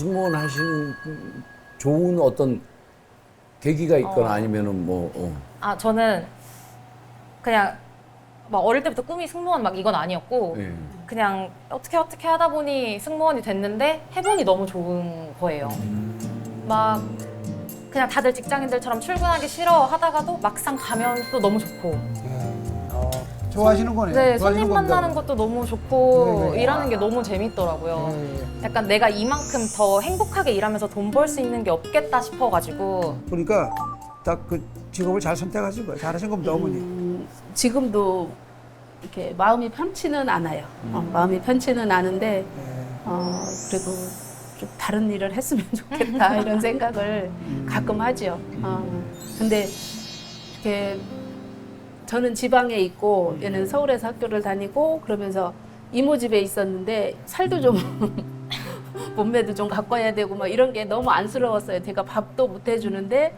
승무원 하시는 좋은 어떤 계기가 있거나 어. 아니면은 뭐 어. 아 저는 그냥 막 어릴 때부터 꿈이 승무원 막 이건 아니었고 예. 그냥 어떻게 어떻게 하다 보니 승무원이 됐는데 해보니 너무 좋은 거예요. 막 그냥 다들 직장인들처럼 출근하기 싫어 하다가도 막상 가면 또 너무 좋고 어, 좋아하시는 거네요. 네 좋아하시는 손님 겁니다. 만나는 것도 너무 좋고 네, 네. 일하는 게 너무 재밌더라고요. 네. 약간 내가 이만큼 더 행복하게 일하면서 돈 벌 수 있는 게 없겠다 싶어가지고 보니까 딱 그 직업을 잘 선택하신 거예요. 잘하신 겁니다, 어머니. 음, 지금도 이렇게 마음이 편치는 않아요. 어, 마음이 편치는 않은데 네. 어, 그리고 좀 다른 일을 했으면 좋겠다 이런 생각을 가끔 하죠. 어, 근데 이렇게 저는 지방에 있고 얘는 서울에서 학교를 다니고 그러면서 이모 집에 있었는데 살도 좀 몸매도 좀 가꿔야 되고 막 이런 게 너무 안쓰러웠어요. 제가 밥도 못 해주는데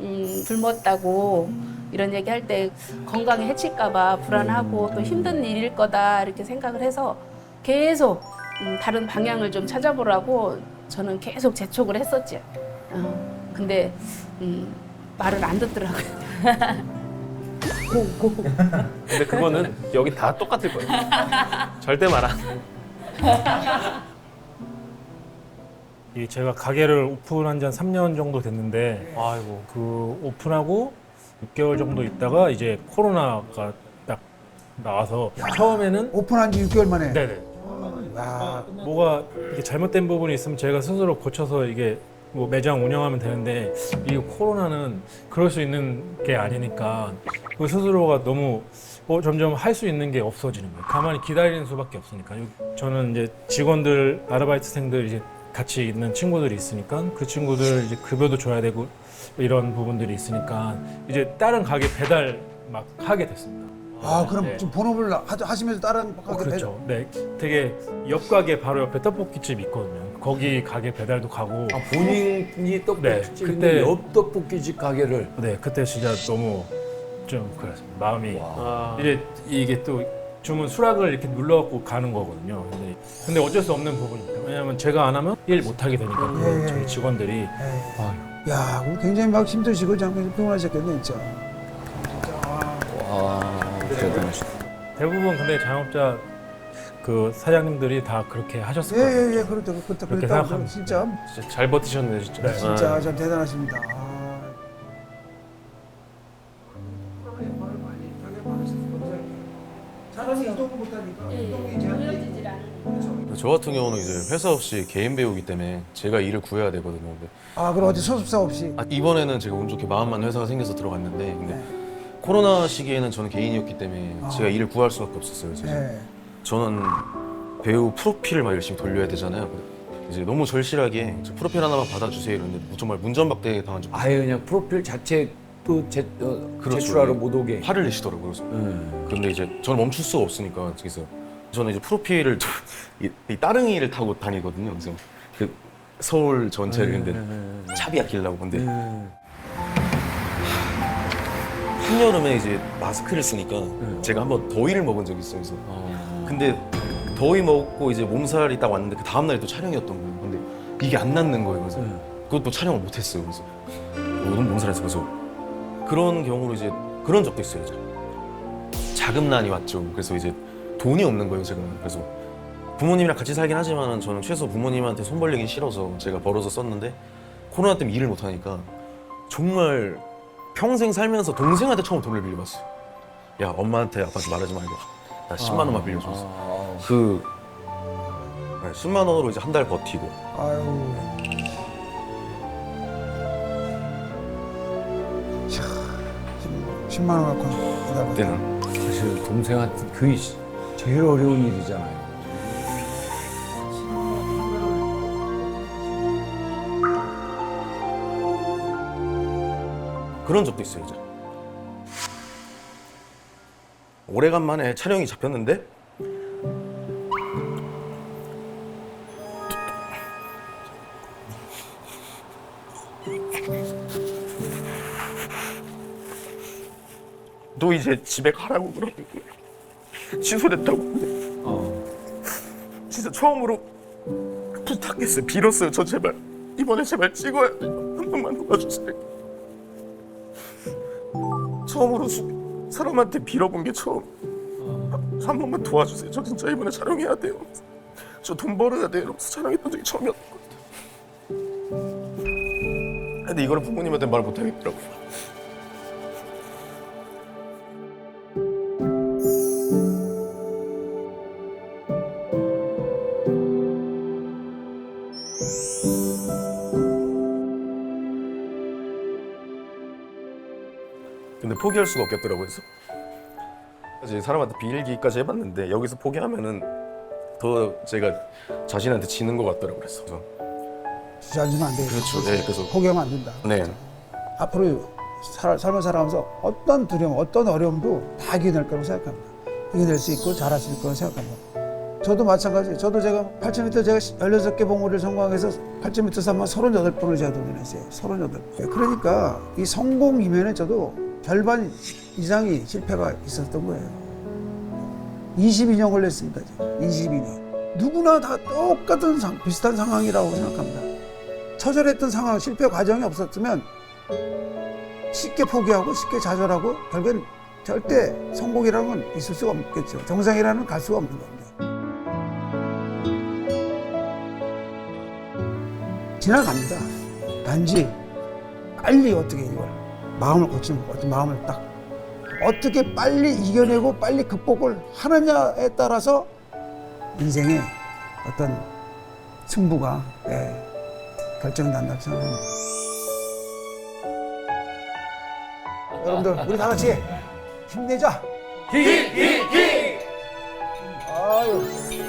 음, 굶었다고 이런 얘기 할 때 건강에 해칠까봐 불안하고 또 힘든 일일 거다 이렇게 생각을 해서 계속 음, 다른 방향을 좀 찾아보라고 저는 계속 재촉을 했었죠. 어, 근데 음, 말을 안 듣더라고요. 근데 그거는 여기 다 똑같을 거예요. 절대 말 안. 이 제가 가게를 오픈한 지 한 3년 정도 됐는데 아이고. 그 오픈하고 6개월 정도 있다가 이제 코로나가 딱 나와서 처음에는 오픈한 지 6개월 만에. 네네 야, 뭐가 이게 잘못된 부분이 있으면 제가 스스로 고쳐서 이게 뭐 매장 운영하면 되는데 이 코로나는 그럴 수 있는 게 아니니까 그 스스로가 너무 어, 점점 할 수 있는 게 없어지는 거예요. 가만히 기다리는 수밖에 없으니까. 저는 이제 직원들, 아르바이트생들 이제 같이 있는 친구들이 있으니까 그 친구들 이제 급여도 줘야 되고 이런 부분들이 있으니까 이제 다른 가게 배달 막 하게 됐습니다. 아, 그럼 네. 좀 본업을 하, 하시면서 다른 어, 가게 그렇죠. 네, 되게 옆 가게 바로 옆에 떡볶이집 있거든요. 거기 가게 배달도 가고. 아, 본인이 떡볶이집인데 네, 그때- 옆 떡볶이집 가게를 네, 그때 진짜 너무 좀 그랬습니다. 마음이 아, 이제 이게 또 주문 수락을 이렇게 눌러갖고 가는 거거든요. 근데, 근데 어쩔 수 없는 부분입니다. 왜냐하면 제가 안 하면 일 못 하게 되니까 그 예, 예. 저희 직원들이. 아유, 야, 굉장히 막 힘드시고 장면이 피곤하셨겠네, 진짜. 와 대단하시다. 대부분 근데 자영업자 그 사장님들이 다 그렇게 하셨을 예, 거예요. 예, 예, 그렇다, 그렇다, 그렇게. 생각합니다. 진짜, 진짜 잘 버티셨네 진짜. 네. 진짜 아, 참 대단하십니다. 아. 사람이 못하니까 이동이 제한돼. 저 같은 경우는 이제 회사 없이 개인 배우기 때문에 제가 일을 구해야 되거든요. 근데 아, 그럼 어디 소속사 없이. 아, 이번에는 제가 운 좋게 마음만 회사가 생겨서 들어갔는데 근데 네. 코로나 시기에는 저는 개인이었기 때문에 아. 제가 일을 구할 수밖에 없었어요. 네. 저는 배우 프로필을 막 열심히 돌려야 되잖아요. 이제 너무 절실하게 저 프로필 하나만 받아주세요 이러는데 정말 문전박대 당한 적 아예 그냥 프로필 자체도 제, 어, 그렇죠. 제출하러 못 오게. 화를 내시더라고요. 그래서 예. 근데 이제 저는 멈출 수가 없으니까 그래서 저는 이제 프로필을 또 이, 이 따릉이를 타고 다니거든요. 그래서 그 서울 전체를 근데 차비 아끼려고 근데 한여름에 이제 마스크를 쓰니까 제가 한번 더위를 먹은 적이 있어요. 그래서 근데 더위 먹고 이제 몸살이 딱 왔는데 그 다음 날이 또 촬영이었던 거예요. 근데 이게 안 낫는 거예요. 그래서 그것도 촬영을 못 했어요. 그래서 너무 몸살해서 그래서 그런 경우로 이제 그런 적도 있어요. 이제. 자금난이 왔죠. 그래서 이제 돈이 없는 거예요, 제가. 그래서 부모님이랑 같이 살긴 하지만 저는 최소 부모님한테 손 벌리기 싫어서 제가 벌어서 썼는데 코로나 때문에 일을 못 하니까 정말 평생 살면서 동생한테 처음 돈을 빌려봤어요. 야, 엄마한테 아빠한테 말하지 말고 나 10만 원만 빌려줬어. 아, 그 네, 10만 원으로 이제 한 달 버티고 아유. 자, 10만 원 갖고. 그때는 사실 동생한테 그게 제일 어려운 일이잖아요. 그런 적도 있어요, 이제. 오래간만에 촬영이 잡혔는데 너 이제 집에 가라고 그러는 거야. 취소됐다고. 어. 진짜 처음으로 부탁했어요. 빌었어요. 저 제발 이번에 제발 찍어야 돼요. 한 번만 도와주세요. 처음으로 수- 사람한테 빌어본 게 처음. 한 번만 도와주세요. 저 진짜 이번에 촬영해야 돼요. 저 돈 벌어야 돼요. 이러면서 촬영했던 적이 처음이었던 것 같아요. 근데 이거를 부모님한테 말 못하겠더라고요. 포기할 수가 없겠더라고요. 그래서 사람한테 빌기까지 해봤는데 여기서 포기하면은 더 제가 자신한테 지는 것 같더라고요. 그래서 주저앉으면 안 돼. 그렇죠. 네, 그래서 포기하면 안 된다. 네. 앞으로 살, 삶을 살아가면서 어떤 두려움, 어떤 어려움도 다 이겨낼 거라고 생각합니다. 이겨낼 수 있고 잘할 수 있을 거라고 생각합니다. 저도 마찬가지예요. 저도 제가 8,000m 제가 16개 봉우리를 성공해서 8,000m 3만 38번을 제가 도전했어요. 38번. 그러니까 이 성공 이면에 저도 절반 이상이 실패가 있었던 거예요. 22년 걸렸습니다. 지금. 22년. 누구나 다 똑같은 상- 비슷한 상황이라고 생각합니다. 처절했던 상황, 실패 과정이 없었으면 쉽게 포기하고 쉽게 좌절하고 결국엔 절대 성공이라는 건 있을 수가 없겠죠. 정상이라는 건갈 수가 없는 겁니다. 지나갑니다. 단지 빨리 어떻게 이걸 마음을 고치는 거, 어떤 마음을 딱 어떻게 빨리 이겨내고 빨리 극복을 하느냐에 따라서 인생의 어떤 승부가 예, 결정난다고 생각합니다. 여러분들 우리 다 같이 힘내자. 기, 기, 기!